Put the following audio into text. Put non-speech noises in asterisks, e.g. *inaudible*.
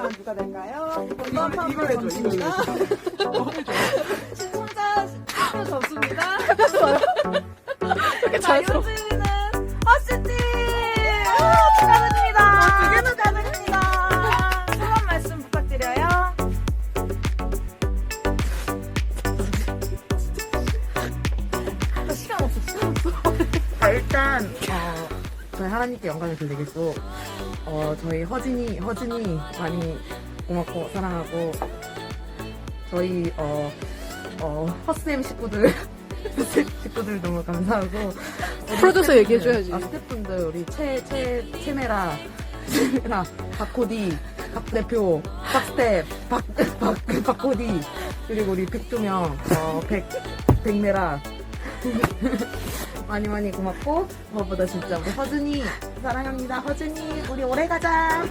다음 누가 될까요? 이거, 이거 해줘, 이거 해줘. 신성자 신성 점수입니다. 이렇게 자, 자연스럽게. 요즘은 허스팀 축하드립니다. 두 개는 축하드립니다. 소감 말씀 부탁드려요. 아, 시간 없어, 시간 없어. 자, 일단, 어, 저희 하나님께 영광을 돌리겠고, 어, 저희 허진이, 허진이 많이 고맙고, 사랑하고, 저희, 어, 어, 허쌤 식구들, *laughs* 식구들 너무 감사하고, 우리 프로듀서 얘기해줘야지. 아, 스태프분들, 우리 채, 채, 채메라, 채메라, 박코디, 박 대표, 박스텝, 박, 박, 박코디, 그리고 우리 백조명, 어, 백, 백메라, *laughs* 많이 많이 고맙고 무엇보다 진짜 우리 허준이 사랑합니다. 허준이 우리 오래 가자